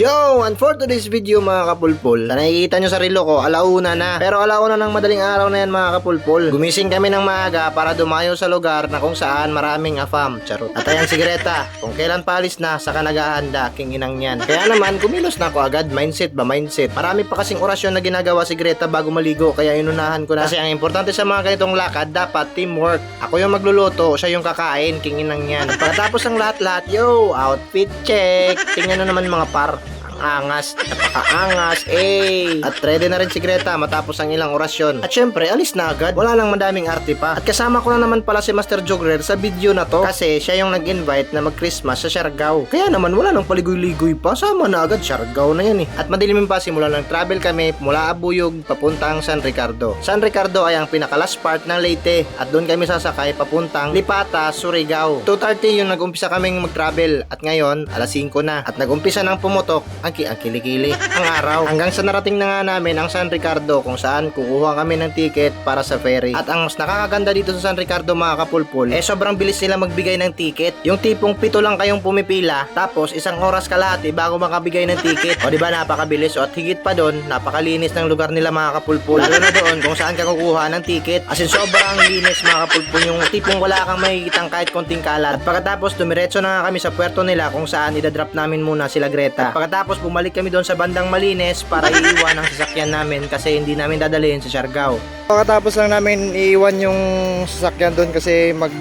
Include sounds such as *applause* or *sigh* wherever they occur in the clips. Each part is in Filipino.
Yo! And for today's video mga kapulpul, na nakikita nyo sa relo ko, alauna na. Pero alauna ng madaling araw na yan mga kapulpul. Gumising kami ng maaga para dumayo sa lugar na kung saan maraming afam. Charot. At ayan si Greta, kung kailan palis na, saka naghahanda, king inang yan. Kaya naman, kumilos na ako agad. Mindset ba? Mindset. Marami pa kasing orasyon na ginagawa si Greta bago maligo, kaya inunahan ko na. Kasi ang importante sa mga ganitong lakad, dapat teamwork. Ako yung magluluto, siya yung kakain, king inang yan. At pagkatapos ng lahat-lahat, yo, outfit check. Tingnan nyo naman mga par angas, napakaangas, eh. At ready na rin si Greta matapos ang ilang orasyon. At syempre, alis na agad. Wala lang madaming arte pa. At kasama ko na naman pala si Master Jogrer sa video na to kasi siya yung nag-invite na mag-Christmas sa Siargao. Kaya naman wala nang paligoy-ligoy pa. Sama na agad, Siargao na yan eh. At madilimin pa simula ng travel kami mula Abuyog papuntang San Ricardo. San Ricardo ay ang pinaka-last part ng Leyte at doon kami sasakay papuntang Lipata, Surigao. 2.30 yung nag-umpisa kaming mag-travel at ngayon alas 5 na at nag-umpisa ng pumutok ang, ki- ang araw. Hanggang sa narating na nga namin ang San Ricardo kung saan kukuha kami ng ticket para sa ferry. At ang mas nakakaganda dito sa San Ricardo mga kapulpul, eh sobrang bilis nila magbigay ng ticket. Yung tipong pito lang kayong pumipila, tapos isang oras kalahati bago makabigay ng ticket. O di ba napakabilis o at higit pa doon, napakalinis ng lugar nila mga kapulpul. Lalo na doon kung saan ka kukuha ng ticket. As in sobrang linis mga kapulpul yung tipong wala kang makikitang kahit konting kalat. At pagkatapos dumiretso na nga kami sa puerto nila kung saan idadrop namin muna sila Greta. At pagkatapos bumalik kami doon sa bandang Malines para iiwan ang sasakyan namin kasi hindi namin dadalhin sa Siargao. Pagkatapos lang namin iiwan yung sasakyan doon kasi mag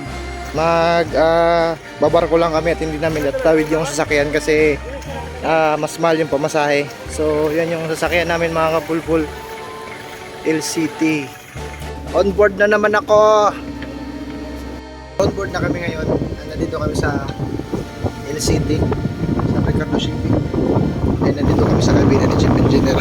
mag ah, babarko lang kami at hindi namin tatawid yung sasakyan kasi ah, mas mahal yung pamasahe. So, yan yung sasakyan namin mga kapulpul. LCT. On board na naman ako. On board na kami ngayon. Nandito kami sa LCT sa Ricardo Shipping. Ay, nandito kami sa kabina ni Chief Engineer.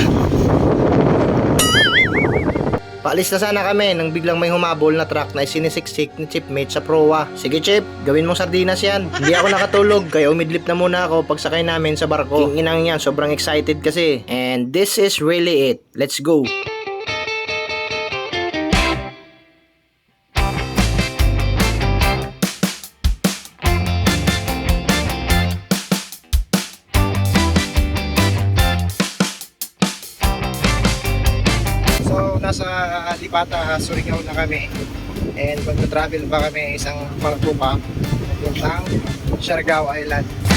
Paalis na sana kami nang biglang may humabol na truck na sinisiksik ni Chipmate sa proa. Sige Chip, gawin mong sardinas yan. Hindi ako nakatulog kaya umidlip na muna ako pagsakay namin sa barko. King inang yan, sobrang excited kasi. And this is really it. Let's go! Nasa Lipata, Surigao na kami. And magta-travel pa kami isang barko pa papuntang Siargao Island.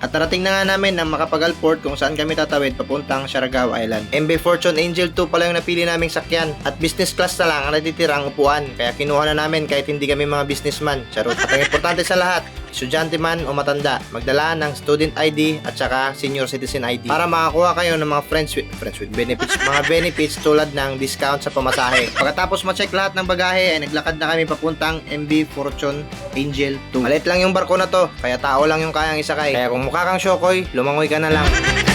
At narating na nga namin ang Makapagal Port kung saan kami tatawid papuntang Siargao Island. MB Fortune Angel 2 pala yung napili naming sakyan at business class na lang ang natitirang upuan kaya kinuha na namin kahit hindi kami mga businessman. Charot. At ang importante sa lahat, estudyante man o matanda, magdala ng student ID at saka senior citizen ID para makakuha kayo ng mga friends with, friends with benefits, *laughs* mga benefits tulad ng discount sa pamasahe. Pagkatapos ma-check lahat ng bagahe ay naglakad na kami papuntang MB Fortune Angel 2. Malit lang yung barko na to, kaya tao lang yung kayang isakay. Kaya kung mukha kang syokoy, lumangoy ka na lang.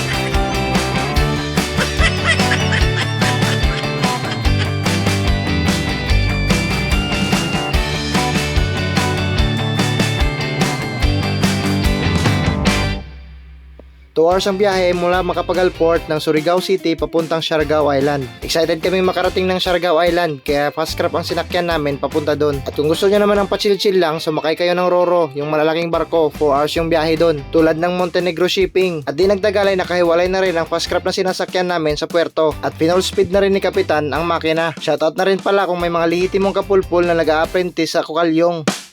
Two hours ang biyahe mula Makapagal Port ng Surigao City papuntang Siargao Island. Excited kami makarating ng Siargao Island kaya fast crab ang sinakyan namin papunta doon. At kung gusto niyo naman ng pa-chill-chill lang, sumakay kayo ng Roro, yung malalaking barko, 4 hours yung biyahe doon. Tulad ng Montenegro Shipping. At di nagtagalay nakahiwalay na rin ang fast crab na sinasakyan namin sa puerto. At final speed na rin ni Kapitan ang makina. Shoutout na rin pala kung may mga lihitimong kapulpul na nag-a-apprentice sa Kukalyong.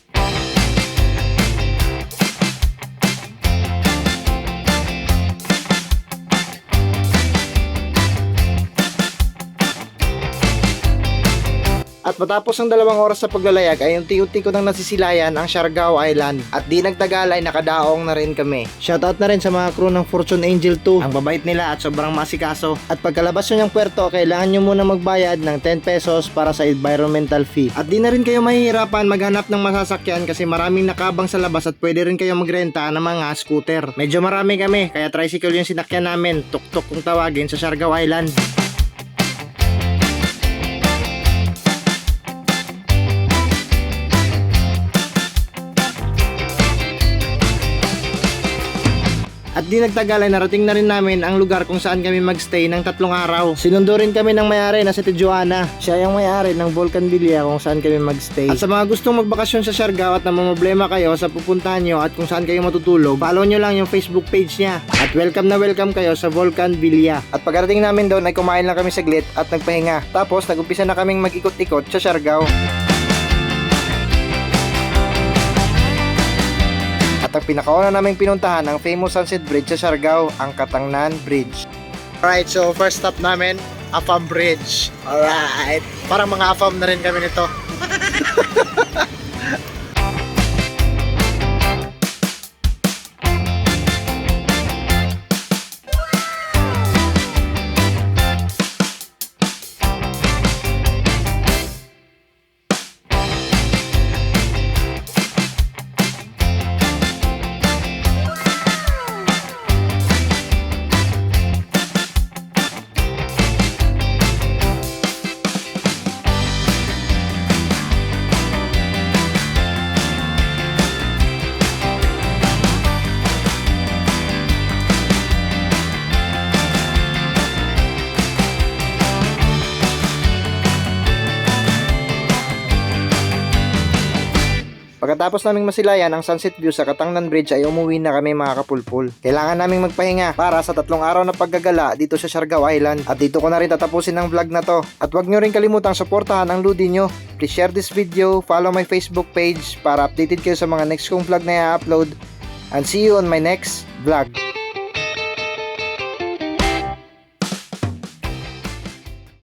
At At matapos ang dalawang oras sa paglalayag ay unti-unti ko nang nasisilayan ang Siargao Island. At di nagtagal ay nakadaong na rin kami. Shoutout na rin sa mga crew ng Fortune Angel 2. Ang babait nila at sobrang masikaso. At pagkalabas nyo ng puerto, kailangan nyo muna magbayad ng 10 pesos para sa environmental fee. At di na rin kayo mahihirapan maghanap ng masasakyan kasi maraming nakabang sa labas at pwede rin kayo magrenta ng mga scooter. Medyo marami kami, kaya tricycle yung sinakyan namin, tuk-tuk kung tawagin sa Siargao Island. Di nagtagal ay narating na rin namin ang lugar kung saan kami magstay ng tatlong araw. Sinundo rin kami ng may-ari na si Tijuana. Siya yung may-ari ng Volcan Villa kung saan kami magstay. At sa mga gustong magbakasyon sa Siargao at namumblema kayo sa pupuntahan nyo at kung saan kayo matutulog, follow nyo lang yung Facebook page niya. At welcome na welcome kayo sa Volcan Villa. At pagkarating namin doon ay kumain lang kami saglit at nagpahinga. Tapos nagumpisa na kaming mag-ikot-ikot sa Siargao. At ang pinakauna naming pinuntahan ang famous Sunset Bridge sa Siargao, ang Katangnan Bridge. Alright, so first stop namin, Afam Bridge. Alright. Parang mga Afam na rin kami nito. *laughs* Pagkatapos naming masilayan ang sunset view sa Katangnan Bridge ay umuwi na kami mga kapulpul. Kailangan naming magpahinga para sa tatlong araw na paggagala dito sa Siargao Island. At dito ko na rin tatapusin ang vlog na to. At huwag nyo rin kalimutang suportahan ang Ludi nyo. Please share this video, follow my Facebook page para updated kayo sa mga next kong vlog na i-upload. And see you on my next vlog.